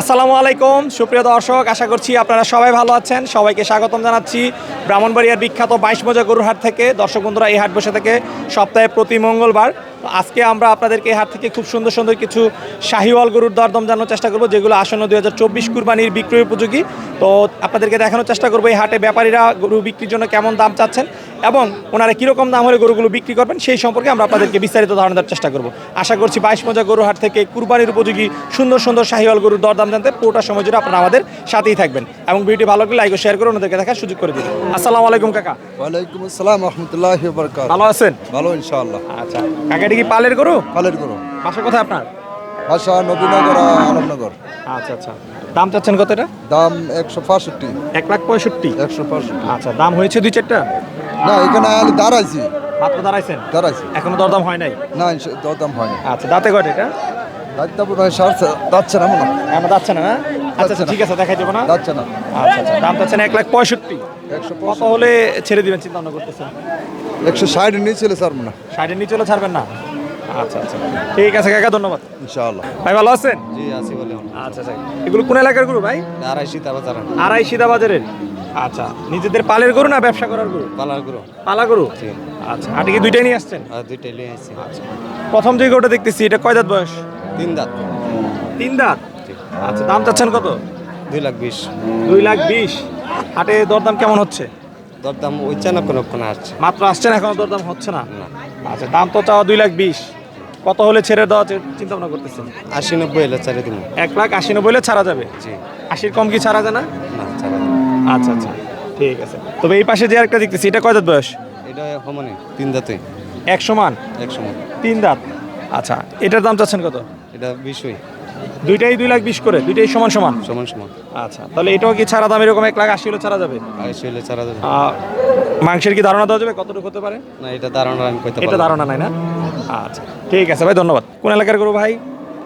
আসসালামু আলাইকুম। সুপ্রিয় দর্শক, আশা করছি আপনারা সবাই ভালো আছেন। সবাইকে স্বাগতম জানাচ্ছি ব্রাহ্মণবাড়িয়ার বিখ্যাত বাইশ মজা গরুর হাট থেকে। দর্শক বন্ধুরা, এই হাট বসে থেকে সপ্তাহে প্রতি মঙ্গলবার। আজকে আমরা আপনাদেরকে এই হাট থেকে খুব সুন্দর সুন্দর কিছু শাহিওয়াল গরুর দরদম জানানোর চেষ্টা করব, যেগুলো আসন্ন দুই হাজার চব্বিশ কুরবানির বিক্রয় উপযোগী। তো আপনাদেরকে দেখানোর চেষ্টা করব এই হাটে ব্যাপারীরা গরু বিক্রির জন্য কেমন দাম চাচ্ছেন। এবং ওনারা কীরকম দাম হলে গরুগুলো বিক্রি করবেন সেই সম্পর্কে আমরা আপনাদেরকে বিস্তারিত ধারণা দেওয়ার চেষ্টা করব। আশা করছি বাইশ মজা গরু হাট থেকে কুরবানির উপযোগী সুন্দর সুন্দর শাহিওয়াল গরুর দরদাম জানতে পুরোটা সময় জুড়ে আপনারা আমাদের সাথেই থাকবেন। এবং ভিডিওটি ভালো লাগলে লাইক ও শেয়ার করে ওনাদেরকে দেখার সুযোগ করে দিন আসসালামু আলাইকুম কাকা। ওয়ালাইকুম আসসালাম রহমতুল্লাহ ভালো আছেন? ভালো ইনশাআল্লাহ। আচ্ছা কাকা এটা কি পালের গরু? কালের গরু। বাসা কোথায় আপনার? ভাষা নবীনগর আলমনগর। আচ্ছা আচ্ছা। দাম চাচ্ছেন কত এটা? দাম একশো পঁয়ষট্টি। এক লাখ পঁয়ষট্টি। একশো পঁয়ষট্টি। আচ্ছা দাম হয়েছে দুই চারটা? না এখানে আমি দাঁড়াইছি। মাত্র দাঁড়াইছেন? দাঁড়াইছি। এখনও দরদাম হয় নাই? না দরদাম হয়নি আচ্ছা দাঁতে কয়টা এটা? দায়িত্ব সারছে যাচ্ছে না মনে হয়। এখনও না না? আচ্ছা আচ্ছা ঠিক আছে দেখাই দেবো না? যাচ্ছে না। আচ্ছা আচ্ছা দাম চাচ্ছেন এক লাখ পঁয়ষট্টি। একশো কত হলে ছেড়ে দিবেন চিন্তা ভাবনা করতেছেন? একশো ষাট নিয়েছিল স্যার মনে হয়। সাইডের নিচে হলে ছাড়বেন না? আচ্ছা আচ্ছা ঠিক আছে কাকা ধন্যবাদ। ইনশাআল্লাহ। ভাই ভালো আছেন? জি আছি বলে আচ্ছা আচ্ছা এগুলো কোন এলাকার গরু ভাই? আড়াইশি তারপর তারা আড়াই সিধা বাজারের? আচ্ছা নিজেদের পালের গরু না ব্যবসা করার গরু? পালারগুলো পালা গরু? আচ্ছা হাটে কি দুইটাই নিয়ে আসছেন? আর দুইটাই লিয়ে আসছি। প্রথম যে গরুটা দেখতেছি এটা কয় দাঁত বয়স? তিন দাঁত। তিন দাঁত? আচ্ছা দাম চাচ্ছেন কত? দুই লাখ বিশ। দুই লাখ বিশ। হাটে দরদাম কেমন হচ্ছে? দরদাম ওইটা না কোনো কোনো আসছে। মাত্র আসছেন এখনও দরদাম হচ্ছে না? না। আচ্ছা দাম তো চাওয়া দুই লাখ বিশ। কত হলে ছেড়ে দেওয়া চিন্তা ভাবনা করতেছেন? আশি নব্বই এলে চারে দিন এক লাখ আশি নব্বই হলে ছাড়া যাবে? জি। আশির কম কি ছাড়া যায় না না? আচ্ছা আচ্ছা। ঠিক আছে। তবে এই পাশে যে একটা দেখতেছি এটা কয় দাঁত বয়স? এটা সমানে তিন দাঁতই এক সমান? এক সমান। তিন দাঁত। আচ্ছা এটার দাম চাচ্ছেন কত? এটা বিশই। দুইটাই দুই লাখ বিশ করে দুইটাই সমান সমান? সমান সমান। আচ্ছা তাহলে এটাও কি ছাড়া দাম এরকম এক লাখ আশি হলে ছাড়া যাবে? এলে চারা দেবে আহ, মাংসের কি ধারণা দেওয়া যাবে? কতটুকু হতে পারে? না এটা দাঁড়ানো আমি কইতে এটা ধারণা নাই না? আচ্ছা ঠিক আছে ভাই ধন্যবাদ। কোন এলাকার গরু ভাই?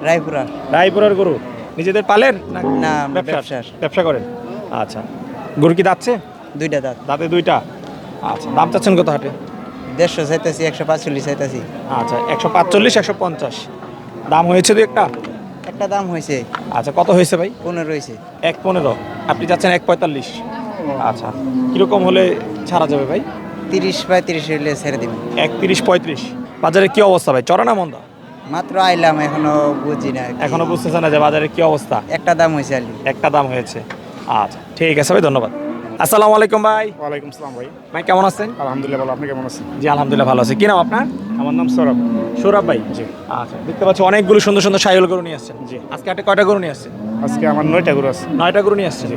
রায়পুরা রায়পুরের গরু। নিজেদের পালেন না না ব্যবসা ব্যবসা করেন? আচ্ছা। গরু কি দাচ্ছে দুইটা দাঁত। দাঁতে দুইটা? আচ্ছা দাম চাচ্ছেন কত হাটে? দেড়শো চাইতেছি একশো পাঁচচল্লিশ চাইতেছি। আচ্ছা একশো পাঁচচল্লিশ একশো পঞ্চাশ। দাম হয়েছে দু একটা? একটা দাম হয়েছে। আচ্ছা কত হয়েছে ভাই? পনেরো হয়েছে। এক পনেরো। আপনি যাচ্ছেন এক পঁয়তাল্লিশ। আচ্ছা কীরকম হলে ছাড়া যাবে ভাই? তিরিশ পঁয়ত্রিশ হইলে ছেড়ে দিব। এক তিরিশ পঁয়ত্রিশ। বাজারে কি অবস্থা ভাই? চড়া না মন্দা? মাত্র আইলাম এখনও বুঝি না। এখনও বুঝতেছে না যে বাজারে কি অবস্থা? একটা দাম হয়েছে আলি একটা দাম হয়েছে। আচ্ছা ঠিক আছে ভাই ধন্যবাদ। আসসালামু আলাইকুম ভাই। ওয়ালাইকুম সালাম ভাই। ভাই কেমন আছেন? আলহামদুলিল্লাহ ভালো আপনি কেমন আছেন? জি আলহামদুলিল্লাহ ভালো আছে। কি নাম আপনার? আমার নাম সৌরভ। সৌরভ ভাই? জি। আচ্ছা দেখতে পাচ্ছি অনেকগুলো সুন্দর সুন্দর সাইল গরু নিয়ে আসছেন। জি। আজকে হাটে কয়টা গরু নিয়ে আসছেন? আজকে আমার নয়টা গরু আছে। নয়টা গরু নিয়ে আসছেন।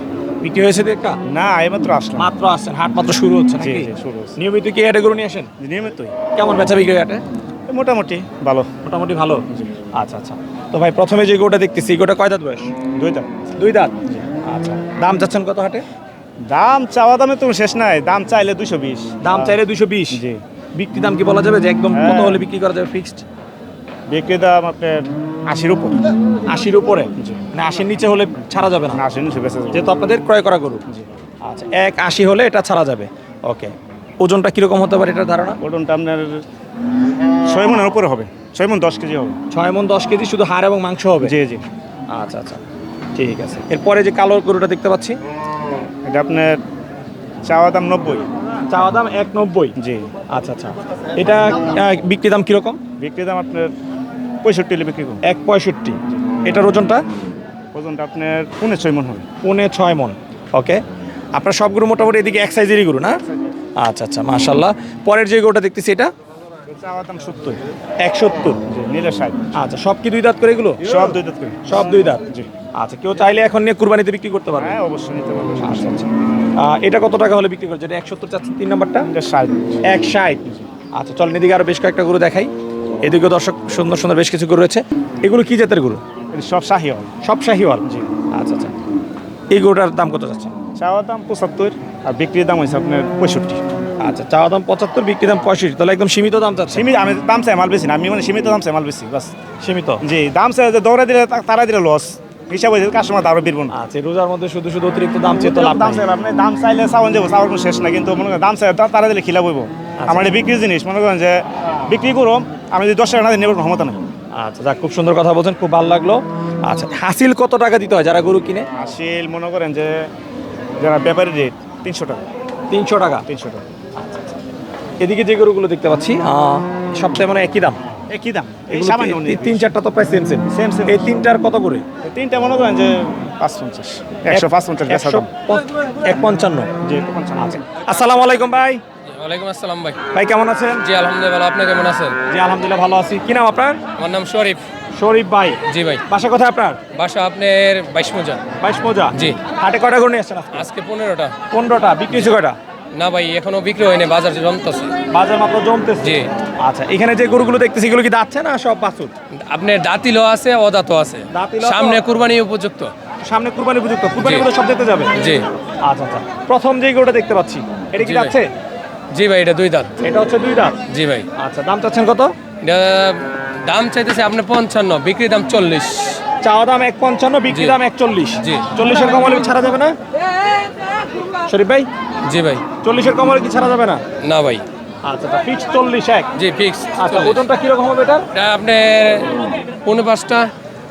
বিক্রি হয়েছে দু একটা? না এইমাত্র আসলাম মাত্র আসছেন হাট মাত্র শুরু হচ্ছে জি নাকি? জি শুরু হচ্ছে। নিয়মিত কি হাটে গরু নিয়ে আসেন? নিয়মিতই। কেমন বেচা বিক্রি হাটে? মোটামুটি ভালো। মোটামুটি ভালো? আচ্ছা আচ্ছা। তো ভাই প্রথমে যে গোটা দেখতেছি গোটা কয় দাঁত বয়স? দুইটা দুই দাঁত? আচ্ছা। দাম চাচ্ছেন কত হাটে? দাম চাওয়া দামে তো শেষ নাই দাম চাইলে দুশো বিশ। দাম চাইলে দুশো বিশ? জি। বিক্রি দাম কি বলা যাবে যে একদম কত হ্যাঁ। হলে বিক্রি করা যাবে ফিক্সড বিক্রি দাম আপনার আশির উপর। আশির উপরে? মানে আশির নিচে হলে ছাড়া যাবে না। না আশি নিচে বেঁচে যাবে। যেহেতু আপনাদের ক্রয় করা গরু। আচ্ছা এক আশি হলে এটা ছাড়া যাবে। ওকে। ওজনটা কীরকম হতে পারে এটার ধারণা? ওজনটা আপনার ছয় মনের উপরে হবে। ছয় মন দশ কেজি হবে। ছয় মন দশ কেজি শুধু হাড় এবং মাংস হবে? জি জি। আচ্ছা আচ্ছা। ঠিক আছে। এরপরে যে কালো গরুটা দেখতে পাচ্ছি এটা আপনার চাওয়া দাম নব্বই। চাওয়া দাম এক নব্বই। জি আচ্ছা আচ্ছা। এটা বিক্রি দাম কীরকম? বিক্রি দাম আপনার পঁয়ষট্টি হলে বিক্রি করুন। এক পঁয়ষট্টি। এটার ওজনটা? ওজনটা আপনার পৌনে ছয় মন হবে। পৌনে ছয় মন। ওকে। আপনার সবগুলো মোটামুটি এদিকে এক সাইজেরই গরু না? আচ্ছা আচ্ছা মাশাল্লাহ পরের যে গরুটা দেখতেছি এটা? চাওয়া দাম সত্তর। এক সত্তর। নিলে ষাট। আচ্ছা সব কি দুই দাঁত করে এগুলো? সব দুই দাঁত করে। সব দুই দাঁত। জি। আচ্ছা কেউ চাইলে এখন নিয়ে কুরবানিতে বিক্রি করতে পারবে। হ্যাঁ অবশ্যই নিতে পারবে। আচ্ছা আচ্ছা। এটা কত টাকা হলে বিক্রি করছে এটা এক সত্তর চাচ্ছেন তিন নাম্বারটা? ষাট। এক ষাট। আচ্ছা চলেন এদিকে আরও বেশ কয়েকটা গরু দেখাই। এদিকে দর্শক সুন্দর সুন্দর বেশ কিছু গরু রয়েছে। এগুলো কি জাতের গরু? সব শাহি হবে সব শাহিওয়াল? জি। আচ্ছা আচ্ছা। এই গরুটার দাম কত যাচ্ছে চাওয়া দাম পঁচাত্তর আর বিক্রির দাম হয়েছে আপনার পঁয়ষট্টি। আচ্ছা চাওয়া দাম পঁচাত্তর বিক্রি দাম পঁয়ষট্টি। তাহলে একদম সীমিত দাম চাচ্ছে সীমিত আমি দাম চাই মাল বেশি না আমি মানে সীমিত দাম চাই মাল বেশি বাস। সীমিত? জি দাম চাই যে দৌড়া দিলে তারা দিলে লস হিসাব হয়েছে কাস্টমার আরও বিরবো না। আচ্ছা রোজার মধ্যে শুধু শুধু অতিরিক্ত দাম চেয়ে তো লাভ দাম নাই। চাই আপনি দাম চাইলে চাওয়ান যাব চাওয়ার কোনো শেষ না কিন্তু মনে করেন দাম চাই তা- তারা দিলে খিলা বইব আমার এটা বিক্রির জিনিস মনে করেন যে বিক্রি করুম আমি যদি দশ টাকা না দিই নেবার ক্ষমতা নেই। আচ্ছা যাক খুব সুন্দর কথা বলছেন খুব ভালো লাগল। আচ্ছা হাসিল কত টাকা দিতে হয় যারা গরু কিনে? আসিল মনে করেন যে যারা ব্যাপারী রেট তিনশো টাকা। তিনশো টাকা? তিনশো টাকা। এদিকে যে গরুগুলো দেখতে পাচ্ছি সপ্তাহে মানে একই দাম। একই দাম? এই সামান্য তিন চারটা তো প্রায় সেম সেম. এই তিনটার কত করে? তিনটা মনে করেন যে পাঁচ পঞ্চাশ একশো পাঁচ পঞ্চাশ বেচা একশো দাম পঞ্চ- এক পঞ্চান্ন যে পঞ্চান্ন আছে। আসসালামু আলাইকুম ভাই। ওয়ালাইকুম আসসালাম ভাই। ভাই কেমন আছেন? জি আলহামদুলিল্লাহ আপনি কেমন আছেন? জি আলহামদুলিল্লাহ ভালো আছি। কি নাম আপনার? আমার নাম শরীফ। শরীফ ভাই। জি ভাই। বাসা কোথায় আপনার? বাসা আপনার বাইশ মজা। বাইশ মোজা। জি। হাটে নিয়ে আসছেন আজকে? পনেরোটা। পনেরোটা বিক্রি কয়টা? না ভাই এখনও বিক্রি হয়নি বাজার জমতেছে। বাজার মাত্র জমতেছে? জি। আচ্ছা এখানে যে গরুগুলো দেখতেছি এগুলো কি দাচ্ছে না সব বাছুর আপনার দাঁতিলও আছে অদাতও আছে। সামনে কুরবানি উপযুক্ত। সামনে কুরবানি উপযুক্ত। কুরবানি গুলো সব দেখতে যাবে? জি। আচ্ছা আচ্ছা। প্রথম যে গরুটা দেখতে পাচ্ছি এটা কি জি ভাই। যাচ্ছে জি ভাই এটা দুই দাঁত। এটা হচ্ছে দুই দাঁত? জি ভাই। আচ্ছা দাম চাচ্ছেন কত? এটা দাম চাইতেছে আপনি পঞ্চান্ন বিক্রি দাম চল্লিশ। চাওয়া দাম এক পঞ্চান্ন বিক্রি দাম এক চল্লিশ জি। চল্লিশের কম হলে ছাড়া যাবে না? শরীফ ভাই? জি ভাই। চল্লিশের কম হলে কি ছাড়া যাবে না? না ভাই। আচ্ছা আচ্ছা ফিক্স চল্লিশ এক। জি ফিক্স আচ্ছা ওজনটা কীরকম হবে এটা আপনার পনেরো পাঁচটা।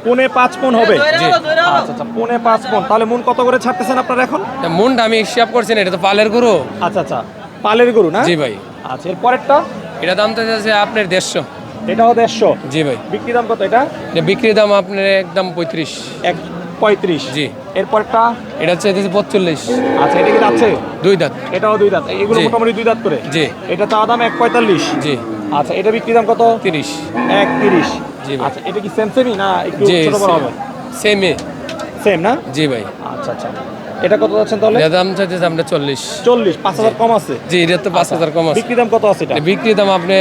পনে পাঁচ মন হবে? জি। আচ্ছা আচ্ছা পনে পাঁচ মন তাহলে মন কত করে ছাড়তেছেন আপনারা এখন? মনটা আমি হিসাব করছি না এটা তো পালের গরু। আচ্ছা আচ্ছা পালের গরু না? জি ভাই। আচ্ছা এর পরেরটা? এটা দাম চাইতেছে আপনার দেড়শো। এটাও দেড়শো? জি ভাই। বিক্রি দাম কত এটা? বিক্রির দাম আপনার একদম পঁয়ত্রিশ। এক পঁয়ত্রিশ। জি। এরপরটা? এটা চাইতেছে পঁয়তাল্লিশ। আচ্ছা এটা কি যাচ্ছে? দুই দাঁত। এটাও দুই দাঁত। এগুলো মোটামুটি দুই দাঁত করে? জি। এটা চাওয়া দাম এক পঁয়তাল্লিশ। জি। আচ্ছা এটা বিক্রি দাম কত? তিরিশ। এক তিরিশ। জি আচ্ছা এটা কি সেম সেমই না একটু ছোট বড় হবে? সেমে সেম না? জি ভাই। আচ্ছা আচ্ছা। এটা কত যাচ্ছেন তাহলে? এটা দাম চাইতেছে আপনার চল্লিশ। চল্লিশ পাঁচ হাজার কম আছে। জি এটা তো পাঁচ হাজার কম আছে। বিক্রি দাম কত আছে এটা? বিক্রির দাম আপনি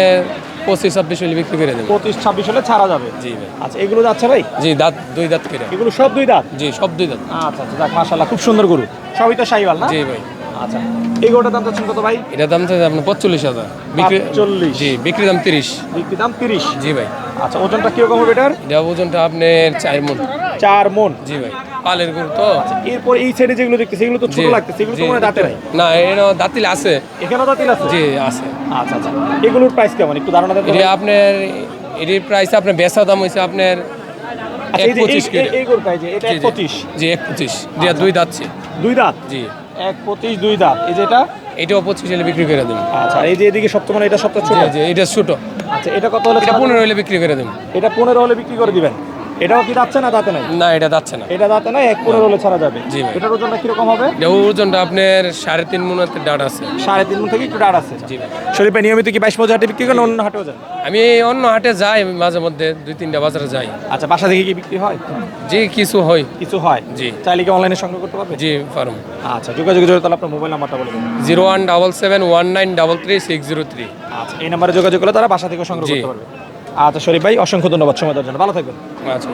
পঁচিশ ছাব্বিশ হলে বিক্রি করে দেবেন পঁচিশ ছাব্বিশ হলে ছাড়া যাবে? জি ভাই। আচ্ছা এগুলো যাচ্ছে ভাই? জি দাঁত দুই দাঁত করে এগুলো সব দুই দাঁত? জি সব দুই দাঁত। আচ্ছা আচ্ছা মাসাল্লাহ খুব সুন্দর গরু। সবই তো সাইবাল না? জি ভাই। আচ্ছা এই গরুটার দাম চাচ্ছেন কত ভাই? এটা দাম চাইছে আপনার পঁচল্লিশ হাজার। বিক্রি 45 জি বিক্রি দাম তিরিশ। বিক্রি দাম তিরিশ? জি ভাই। আচ্ছা ওজনটা কীরকম হবে এটার? এটা ওজনটা আপনার চার মন। চার মন। জি ভাই পালের গরু তো। এরপর এই সাইডে যেগুলো দেখতেছি এগুলো তো ছোট লাগতেছে এগুলো তো মনে দাঁতে নাই? না এর দাঁতিল আছে। এখানেও দাঁতিল আছে? জি আছে। আচ্ছা আচ্ছা। এগুলোর প্রাইস কেমন? একটু ধারণা দেন এটা আপনার এটির প্রাইস আপনার বেচা দাম হয়েছে আপনার আচ্ছা, এক পঁচিশ এটা এক জি এক দুই দাঁতছে দুই দাঁত? জি। এক পঁচিশ দুই দাঁত। এই যে এটা? এটাও পঁচিশ হলে বিক্রি করে দেবেন আচ্ছা এই যে এদিকে সপ্তাহ মানে এটা সপ্তাহ ছোট? এটা ছোট। আচ্ছা এটা কত হলে এটা পনেরো হলে বিক্রি করে দেবেন এটা পনেরো হলে বিক্রি করে দিবেন? এটাও কি যাচ্ছে না দাঁতে নাই? না এটা যাচ্ছে না। এটা দাঁতে নাই এক পনেরো হলে ছাড়া যাবে। জি ভাই। এটার ওজনটা কীরকম হবে? ওজনটা আপনার সাড়ে তিন মনের ডাট আছে। সাড়ে তিন মণ থেকে একটু ডাড় আছে। জি ভাই। শরীফ নিয়মিত কি বাইশ মজা হাটে বিক্রি করেন অন্য হাটেও যান? আমি অন্য হাটে যাই মাঝে মধ্যে দুই তিনটা বাজারে যাই। আচ্ছা বাসা থেকে কি বিক্রি হয়? যে কিছু হয়। কিছু হয়? জি। চাইলে কি অনলাইনে সংগ্রহ করতে পারবে? জি ফার্ম আচ্ছা যোগাযোগ জড়িত তাহলে আপনার মোবাইল নাম্বারটা বলে দিন। Zero one double seven one nine double three six zero three. আচ্ছা এই নাম্বারে যোগাযোগ করলে তারা বাসা থেকে সংগ্রহ জি। করতে পারবে। আচ্ছা শরীফ ভাই অসংখ্য ধন্যবাদ সময় দেওয়ার জন্য। ভালো থাকবেন। আচ্ছা।